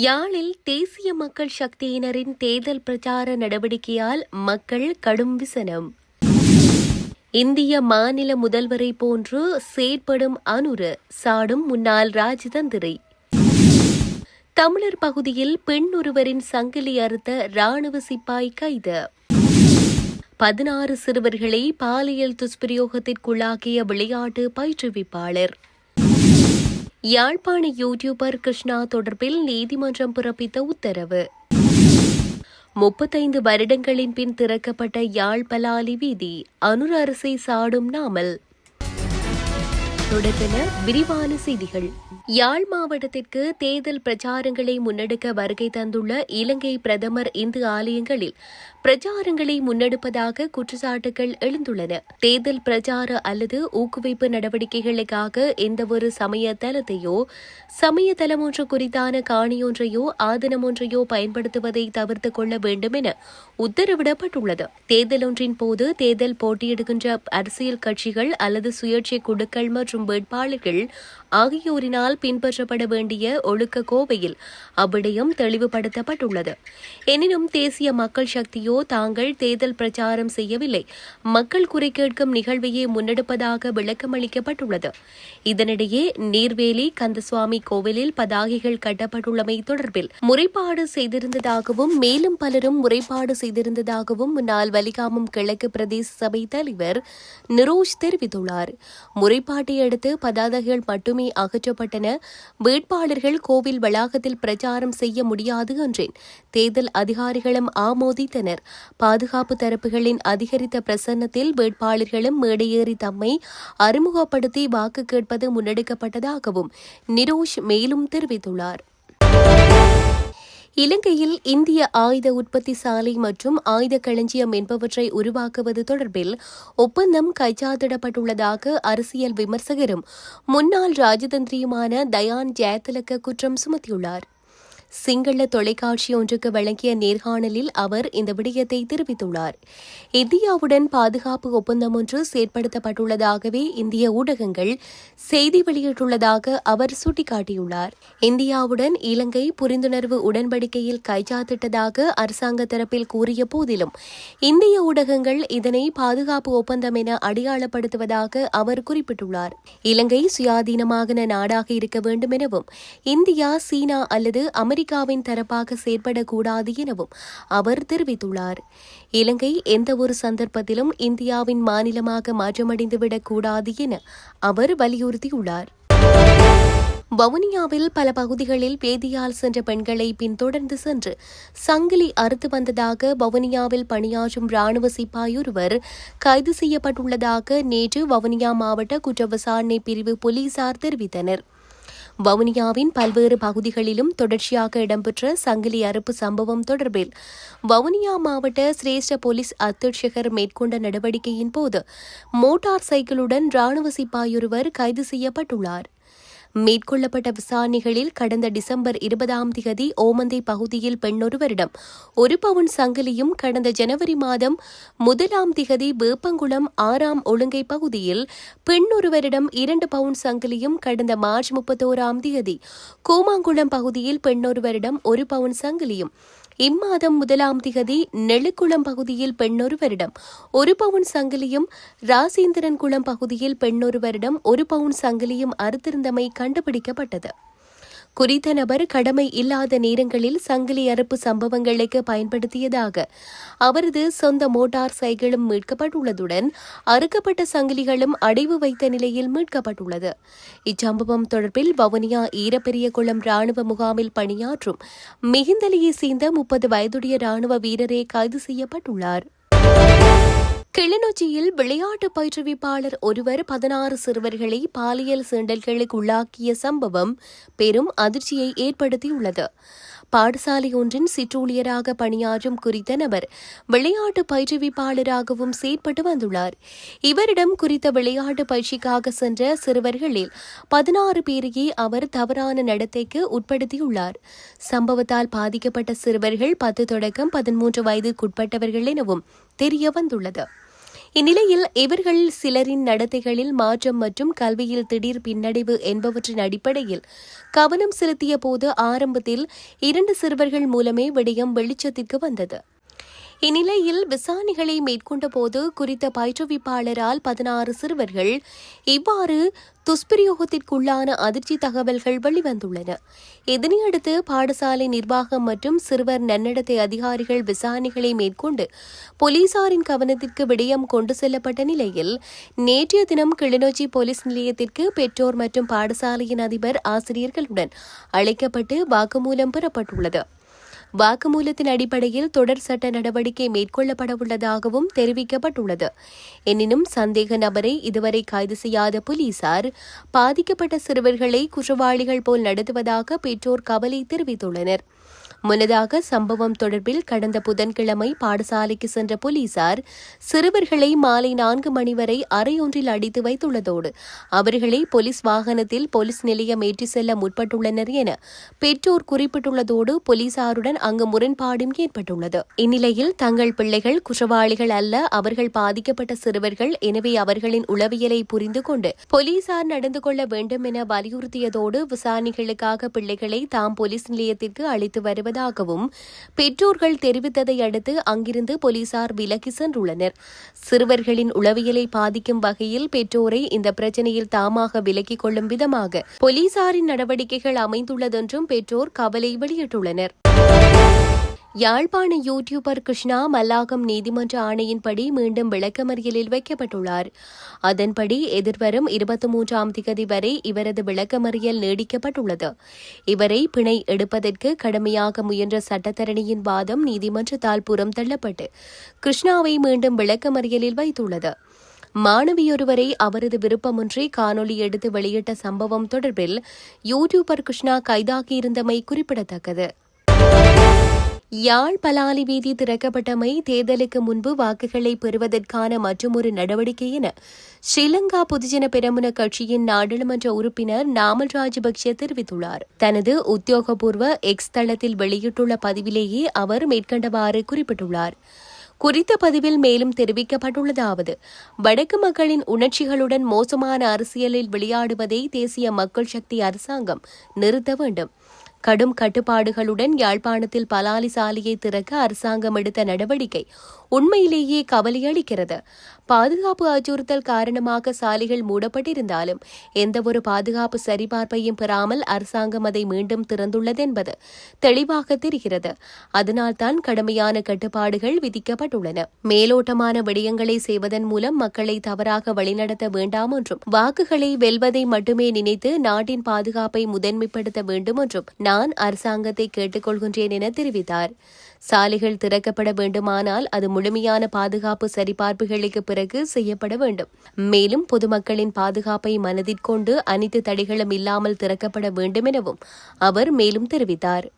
யாழில் தேசிய மக்கள் சக்தியினரின் தேர்தல் பிரச்சார நடவடிக்கையால் மக்கள் கடும் விசனம். இந்திய மாநில முதல்வரை போன்று செயற்படும் அனுரு சாடும் முன்னாள் ராஜதந்திரி. தமிழர் பகுதியில் பெண் ஒருவரின் சங்கிலி அறுத்த ராணுவ சிப்பாய் கைது. பதினாறு சிறுவர்களை பாலியல் துஷ்பிரயோகத்திற்குள்ளாக்கிய விளையாட்டு பயிற்றுவிப்பாளர். யாழ்ப்பாண யூடியூபர் கிருஷ்ணா தொடர்பில் நீதிமன்றம் பிறப்பித்த உத்தரவு. முப்பத்தைந்து வருடங்களின் பின் திறக்கப்பட்ட யாழ் பலாலி வீதி அனுர அரசை சாடும் நாமல். தொடர்பென விரிவான செய்திகள். யாழ் மாவட்டத்திற்கு தேர்தல் பிரச்சாரங்களை முன்னெடுக்க வருகை தந்துள்ள இலங்கை பிரதமர் இந்து ஆலயங்களில் பிரச்சாரங்களை முன்னெடுப்பதாக குற்றச்சாட்டுகள் எழுந்துள்ளன. தேர்தல் பிரச்சார அல்லது ஊக்குவிப்பு நடவடிக்கைகளுக்காக எந்தவொரு சமய தளத்தையோ சமய தளம் ஒன்று குறித்தான காணியொன்றையோ ஆதனம் ஒன்றையோ பயன்படுத்துவதை தவிர்த்துக் கொள்ள வேண்டும் என உத்தரவிடப்பட்டுள்ளது. தேர்தல் ஒன்றின் போது தேர்தல் போட்டியிடுகின்ற அரசியல் கட்சிகள் அல்லது சுயேட்சை குழுக்கள் மற்றும் வேட்பாளர்கள் ஆகியோரினால் பின்பற்றப்பட வேண்டிய ஒழுக்க கோவையில் அவ்விடயம் தெளிவுபடுத்தப்பட்டுள்ளது. எனினும் தேசிய மக்கள் சக்தியோ தாங்கள் தேர்தல் பிரச்சாரம் செய்யவில்லை. மக்கள் குறை கேட்கும் நிகழ்வையே முன்னெடுப்பதாக விளக்கமளிக்கப்பட்டுள்ளது இதனிடையே நீர்வேலி கந்தசுவாமி கோவிலில் பதாகைகள் கட்டப்பட்டுள்ளமை தொடர்பில் முறைப்பாடு செய்திருந்ததாகவும் மேலும் பலரும் முறைப்பாடு செய்திருந்ததாகவும் முன்னாள் வலிகாமம் கிழக்கு பிரதேச சபை தலைவர் நிரோஷ் தெரிவித்துள்ளார். முறைப்பாட்டை அடுத்து பதாதைகள் மட்டுமே அகற்றப்பட்டன. வேட்பாளர்கள் கோவில் வளாகத்தில் பிரச்சாரம் செய்ய முடியாது என்றேன். தேர்தல் அதிகாரிகளும் ஆமோதித்தனர். பாதுகாப்பு தரப்புகளின் அதிகரித்த பிரசன்னத்தில் வேட்பாளர்களும் மேடையேறி தம்மை அறிமுகப்படுத்தி வாக்கு கேட்பது முன்னெடுக்கப்பட்டதாகவும் நிரோஷ் மேலும் தெரிவித்துள்ளார். இலங்கையில் இந்திய ஆயுத உற்பத்தி சாலை மற்றும் ஆயுத களஞ்சியம் என்பவற்றை உருவாக்குவது தொடர்பில் ஒப்பந்தம் கைச்சாத்திடப்பட்டுள்ளதாக அரசியல் விமர்சகரும் முன்னாள் ராஜதந்திரியுமான தயான் ஜெயதிலக்க குற்றம் சுமத்தியுள்ளார். சிங்கள தொலைக்காட்சி ஒன்றுக்கு வழங்கிய நேர்காணலில் அவர் இந்த விடயத்தை தெரிவித்துள்ளார். இந்தியாவுடன் பாதுகாப்பு ஒப்பந்தம் ஒன்று செயற்படுத்தப்பட்டுள்ளதாகவே இந்திய ஊடகங்கள் செய்தி வெளியிட்டுள்ளதாக அவர் சுட்டிக்காட்டியுள்ளார். இந்தியாவுடன் இலங்கை புரிந்துணர்வு உடன்படிக்கையில் கைச்சாத்திட்டதாக அரசாங்க தரப்பில் கூறிய போதிலும் இந்திய ஊடகங்கள் இதனை பாதுகாப்பு ஒப்பந்தம் என அடையாளப்படுத்துவதாக அவர் குறிப்பிட்டுள்ளார். இலங்கை சுயாதீனமாக நாடாக இருக்க வேண்டும் எனவும் இந்தியா சீனா அல்லது அமெரிக்க அமெரிக்காவின் தரப்பாக செயற்படக்கூடாது எனவும் அவர் தெரிவித்துள்ளார். இலங்கை எந்தவொரு சந்தர்ப்பத்திலும் இந்தியாவின் மாநிலமாக மாற்றமடைந்துவிடக்கூடாது என அவர் வலியுறுத்தியுள்ளார். வவுனியாவில் பல பகுதிகளில் வேதியால் சென்ற பெண்களை பின்தொடர்ந்து சென்று சங்கிலி அறுத்து வந்ததாக வவுனியாவில் பணியாற்றும் ராணுவ சிப்பாயொருவர் கைது செய்யப்பட்டுள்ளதாக நேற்று வவுனியா மாவட்ட குற்ற விசாரணை பிரிவு போலீசார் தெரிவித்தனா் வவுனியாவின் பல்வேறு பகுதிகளிலும் தொடர்ச்சியாக இடம்பெற்ற சங்கிலி அறுப்பு சம்பவம் தொடர்பில் வவுனியா மாவட்ட சிரேஷ்ட போலீஸ் அத்தீட்சகர் மேற்கொண்ட நடவடிக்கையின் போது மோட்டார் சைக்கிளுடன் ராணுவ சிப்பாயொருவர் கைது செய்யப்பட்டுள்ளார். மேற்கொள்ளப்பட்ட விசாரணைகளில் கடந்த டிசம்பர் இருபதாம் தேதி ஓமந்தை பகுதியில் பெண்ணொருவரிடம் ஒரு பவுன் சங்கிலியும் கடந்த ஜனவரி மாதம் முதலாம் திகதி வேப்பங்குளம் ஆறாம் ஒழுங்கை பகுதியில் பெண் ஒருவரிடம் இரண்டு பவுன் சங்கிலியும் கடந்த மார்ச் முப்பத்தோராம் தேதி கோமாங்குளம் பகுதியில் பெண்ணொருவரிடம் ஒரு பவுன் சங்கிலியும் இம்மாதம் முதலாம் திகதி நெழுக்குளம் பகுதியில் பெண்ணொருவரிடம் ஒரு பவுன் சங்கிலியும் ராசேந்திரன் குளம் பகுதியில் பெண்ணொருவரிடம் ஒரு பவுன் சங்கிலியும் அறுத்திருந்தமை கண்டுபிடிக்கப்பட்டது. குறித்த நபர் கடமை இல்லாத நேரங்களில் சங்கிலி அறுப்பு சம்பவங்களுக்கு பயன்படுத்தியதாக அவரது சொந்த மோட்டார் சைக்கிளும் மீட்கப்பட்டுள்ளதுடன் அறுக்கப்பட்ட சங்கிலிகளும் அடைவு வைத்த நிலையில் மீட்கப்பட்டுள்ளது. இச்சம்பவம் தொடர்பில் வவுனியா ஈரப்பெரியகுளம் ராணுவ முகாமில் பணியாற்றும் மிகுந்தலையை சேர்ந்த முப்பது வயதுடைய ராணுவ வீரரே கைது செய்யப்பட்டுள்ளார். கிளிநொச்சியில் விளையாட்டு பயிற்றுவிப்பாளர் ஒருவர் பதினாறு சிறுவர்களை பாலியல் சீண்டல்களுக்கு உள்ளாக்கிய சம்பவம் பெரும் அதிர்ச்சியை ஏற்படுத்தியுள்ளது. பாடசாலை ஒன்றின் சிற்றூழியராக பணியாற்றும் குறித்த நபர் விளையாட்டு பயிற்றுவிப்பாளராகவும் செயற்பட்டு வந்துள்ளார். இவரிடம் குறித்த விளையாட்டு பயிற்சிக்காக சென்ற சிறுவர்களில் பதினாறு பேரையே அவர் தவறான நடத்தைக்கு உட்படுத்தியுள்ளார். சம்பவத்தால் பாதிக்கப்பட்ட சிறுவர்கள் பத்து தொடக்கம் பதிமூன்று வயதுக்குட்பட்டவர்கள் எனவும் தெரிய வந்துள்ளது. இந்நிலையில் இவர்கள் சிலரின் நடத்தைகளில் மாற்றம் மற்றும் கல்வியில் திடீர் பின்னடைவு என்பவற்றின் அடிப்படையில் கவனம் செலுத்திய போது ஆரம்பத்தில் இரண்டு சிறுவர்கள் மூலமே விடயம் வெளிச்சத்திற்கு வந்தது. இந்நிலையில் விசாரணைகளை மேற்கொண்ட போது குறித்த பயிற்றுவிப்பாளரால் பதினாறு சிறுவர்கள் இவ்வாறு துஷ்பிரயோகத்திற்குள்ளான அதிர்ச்சி தகவல்கள் வெளிவந்துள்ளன. இதனையடுத்து பாடசாலை நிர்வாகம் மற்றும் சிறுவர் நன்னடத்தை அதிகாரிகள் விசாரணைகளை மேற்கொண்டு போலீசாரின் கவனத்திற்கு விடயம் கொண்டு செல்லப்பட்ட நிலையில் நேற்றைய தினம் கிளிநொச்சி போலீஸ் நிலையத்திற்கு பெற்றோர் மற்றும் பாடசாலையின் அதிபர் ஆசிரியர்களுடன் அழைக்கப்பட்டு வாக்குமூலம் பெறப்பட்டுள்ளது. வாக்குமூலத்தின் அடிப்படையில் தொடர் சட்ட நடவடிக்கை மேற்கொள்ளப்படவுள்ளதாகவும் தெரிவிக்கப்பட்டுள்ளது. எனினும் சந்தேக நபரை இதுவரை கைது செய்யாத போலீசார் பாதிக்கப்பட்ட சிறுவர்களை குற்றவாளிகள் போல் நடத்துவதாக பெற்றோர் கவலை தெரிவித்துள்ளனர். முன்னதாக சம்பவம் தொடர்பில் கடந்த புதன்கிழமை பாடசாலைக்கு சென்ற போலீசார் சிறுவர்களை மாலை நான்கு மணி வரை அறையொன்றில் அடித்து வைத்துள்ளதோடு அவர்களை போலீஸ் வாகனத்தில் போலீஸ் நிலையம் ஏற்றி செல்ல முற்பட்டுள்ளனர் என பெற்றோர் குறிப்பிட்டுள்ளதோடு போலீசாருடன் அங்கு முரண்பாடும் ஏற்பட்டுள்ளது. இந்நிலையில் தங்கள் பிள்ளைகள் குற்றவாளிகள் அல்ல அவர்கள் பாதிக்கப்பட்ட சிறுவர்கள் எனவே அவர்களின் உளவியலை புரிந்து கொண்டு போலீசார் நடந்து கொள்ள வேண்டும் என வலியுறுத்தியதோடு விசாரணைகளுக்காக பிள்ளைகளை தாம் போலீஸ் நிலையத்திற்கு அழைத்து வருவது வருவதாகவும் பெற்றோர்கள் தெரிவித்ததை அடுத்து அங்கிருந்து போலீசார் விலகி சென்றுள்ளனர். சிறுவர்களின் உளவியலை பாதிக்கும் வகையில் பெற்றோரை இந்த பிரச்சினையில் தாமாக விலக்கிக் கொள்ளும் விதமாக போலீசாரின் நடவடிக்கைகள் அமைந்துள்ளதென்றும் பெற்றோர் கவலை வெளியிட்டுள்ளனர். யாழ்ப்பாண யூடியூபர் கிருஷ்ணா மல்லாகம் நீதிமன்ற ஆணையின்படி மீண்டும் விளக்கமறியலில் வைக்கப்பட்டுள்ளார். அதன்படி எதிர்வரும் இருபத்தி மூன்றாம் திகதி வரை இவரது விளக்கமறியல் நீடிக்கப்பட்டுள்ளது. இவரை பிணை எடுப்பதற்கு கடுமையாக முயன்ற சட்டத்தரணியின் வாதம் நீதிமன்றத்தால் புறம் தள்ளப்பட்டு கிருஷ்ணாவை மீண்டும் விளக்கமறியலில் வைத்துள்ளது. மாணவியொருவரை அவரது விருப்பமின்றி காணொலி எடுத்து வெளியிட்ட சம்பவம் தொடர்பில் யூடியூபர் கிருஷ்ணா கைதாகியிருந்தமை குறிப்பிடத்தக்கது. யாழ் பலாலி வீதி திறக்கப்பட்டமை தேர்தலுக்கு முன்பு வாக்குகளை பெறுவதற்கான மற்றொரு நடவடிக்கை என ஸ்ரீலங்கா பொதுஜன பெரமுன கட்சியின் நாடாளுமன்ற உறுப்பினர் நாமல் ராஜபக்சே தெரிவித்துள்ளார். தனது உத்தியோகபூர்வ எக்ஸ் தளத்தில் வெளியிட்டுள்ள பதிவிலேயே அவர் மேற்கண்டவாறு குறிப்பிட்டுள்ளார். குறித்த பதிவில் மேலும் தெரிவிக்கப்பட்டுள்ளதாவது வடக்கு மக்களின் உணர்ச்சிகளுடன் மோசமான அரசியலில் விளையாடுவதை தேசிய மக்கள் சக்தி அரசாங்கம் நிறுத்த வேண்டும். கடும் கட்டுப்பாடுகளுடன் யாழ்ப்பாணத்தில் பலாலி சாலையை திறக்க அரசாங்கம் எடுத்த நடவடிக்கை உண்மையிலேயே கவலையளிக்கிறது பாதுகாப்பு அச்சுறுத்தல் காரணமாக சாலைகள் மூடப்பட்டிருந்தாலும் எந்தவொரு பாதுகாப்பு சரிபார்ப்பையும் பெறாமல் அரசாங்கம் அதை மீண்டும் திறந்துள்ளது என்பது தெளிவாக தெரிகிறது. அதனால்தான் கடுமையான கட்டுப்பாடுகள் விதிக்கப்பட்டுள்ளன. மேலோட்டமான விடயங்களை செய்வதன் மூலம் மக்களை தவறாக வழிநடத்த வேண்டாம் என்றும் வாக்குகளை வெல்வதை மட்டுமே நினைத்து நாட்டின் பாதுகாப்பை முதன்மைப்படுத்த வேண்டும் என்றும் நான் அரசாங்கத்தை கேட்டுக்கொள்கின்றேன் என தெரிவித்தார். சாலைகள் திறக்கப்பட வேண்டுமானால் அது முழுமையான பாதுகாப்பு சரிபார்ப்புகளுக்கு பிறகு செய்யப்பட வேண்டும். மேலும் பொதுமக்களின் பாதுகாப்பை மனதிற்கொண்டு அனைத்து தடைகளும் இல்லாமல் திறக்கப்பட வேண்டும் எனவும் அவர் மேலும் தெரிவித்தார்.